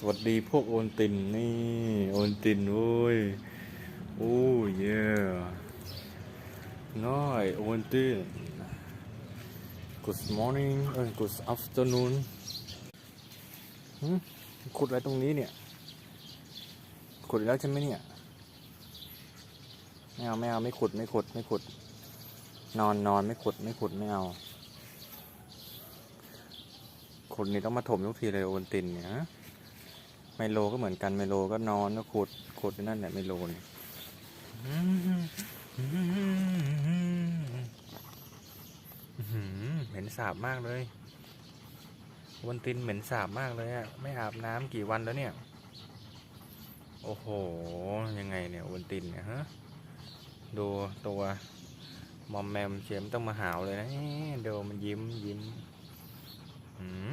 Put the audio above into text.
สวัสดีพวกโอนตินนี่ โอนตินโว้ยโอ้เย่น้อยโอนติน Good morning เอ้ย Good afternoon ขุดอะไรตรงนี้เนี่ย ขุดแล้วใช่ไหมเนี่ยไม่เอาไม่เอาไม่ขุดไม่ขุดไม่ขุด นอนนอนไม่ขุดไม่ขุดไม่เอาขุดนี่ต้องมาถมทุกทีเลยโอนตินเนี่ย ไมโลก็เหมือนกันไมโลก็นอนก็ขุดขุดนั่นแหละไมโลเนี่ยอื้อหือเหม็นสาบมากเลยโอนตินเหม็นสาบมากเลยอะไม่อาบน้ำกี่วันแล้วเนี่ย โอ้โห ยังไงเนี่ยโอนตินเนี่ยฮะดูตัวมอมแมมเชียมต้องมาหาวเลยนะเอ๊ะดูมันยิ้มยิ้มหืมหืม